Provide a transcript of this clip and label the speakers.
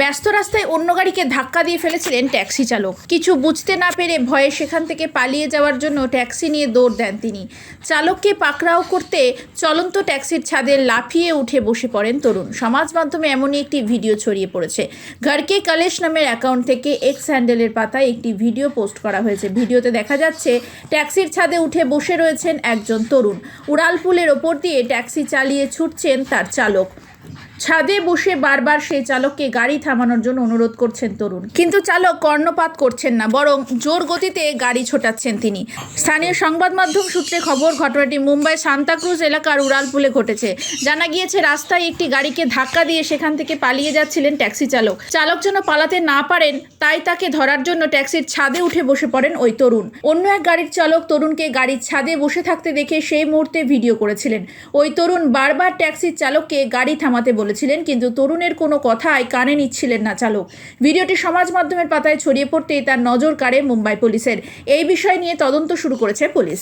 Speaker 1: ব্যস্ত রাস্তায় অন্য গাড়িকে ধাক্কা দিয়ে ফেলেছিলেন ট্যাক্সি চালক। কিছু বুঝতে না পেরে ভয়ে সেখান থেকে পালিয়ে যাওয়ার জন্য ট্যাক্সি নিয়ে দৌড় দেন তিনি। চালককে পাকড়াও করতে চলন্ত ট্যাক্সির ছাদে লাফিয়ে উঠে বসে পড়েন তরুণ। সমাজ মাধ্যমে এমনই একটি ভিডিও ছড়িয়ে পড়েছে। ঘরকে কলেশ নামের অ্যাকাউন্ট থেকে এক্স হ্যান্ডেলের পাতায় একটি ভিডিও পোস্ট করা হয়েছে। ভিডিওতে দেখা যাচ্ছে, ট্যাক্সির ছাদে উঠে বসে রয়েছেন একজন তরুণ। উড়ালপুলের ওপর দিয়ে ট্যাক্সি চালিয়ে ছুটছেন তার চালক। ছাদে বসে বারবার সেই চালককে গাড়ি থামানোর জন্য অনুরোধ করছেন তরুণ। কিন্তু চালক কর্ণপাত করছেন না, বরং জোর গতিতে গাড়ি ছোটাচ্ছেন তিনি। স্থানীয় সংবাদ মাধ্যম সূত্রে খবর, ঘটনাটি মুম্বাই সান্তাক্রুজ এলাকার উড়ালপুলে ঘটেছে। জানা গিয়েছে, রাস্তায় একটি গাড়িকে ধাক্কা দিয়ে সেখান থেকে পালিয়ে যাচ্ছিলেন ট্যাক্সি চালক। চালক যেন পালাতে না পারেন, তাই তাকে ধরার জন্য ট্যাক্সির ছাদে উঠে বসে পড়েন ওই তরুণ। অন্য এক গাড়ির চালক তরুণকে গাড়ির ছাদে বসে থাকতে দেখে সেই মুহূর্তে ভিডিও করেছিলেন। ওই তরুণ বারবার ট্যাক্সির চালককে গাড়ি থামাতে বলেছিলেন, কিন্তু তরুণের কোনো কথাই কানে নিচ্ছিলেন না চালক। ভিডিওটি সমাজ মাধ্যমের পাতায় ছড়িয়ে পড়তেই তার নজর কাড়ে মুম্বাই পুলিশের। এই বিষয় নিয়ে তদন্ত শুরু করেছে পুলিশ।